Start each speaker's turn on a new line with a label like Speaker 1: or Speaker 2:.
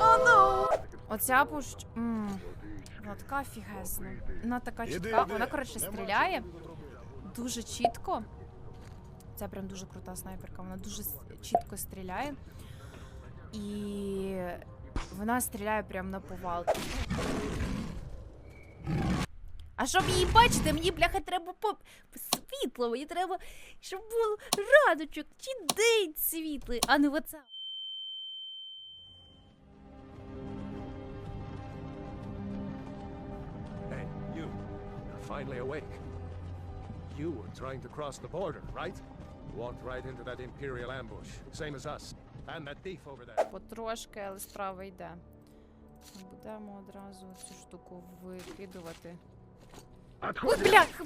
Speaker 1: О, ну! Оця пущ... М, Вона така фігесна. Вона така чітка. Вона, коротше, стріляє дуже чітко. Це прям дуже крута снайперка. Вона дуже с- чітко стріляє. І вона стріляє прям на повал. А щоб її бачити, мені, бляха, треба по світло, мені треба, щоб було раночок чи день світлий, а не оце.
Speaker 2: Hey, you. You're finally awake. You were trying to cross the border, right? Walked right into that Imperial ambush, same as us. And that thief over there.
Speaker 1: Потрошки, але справа йде. Будемо одразу цю штуку викидувати. Ой, бляха!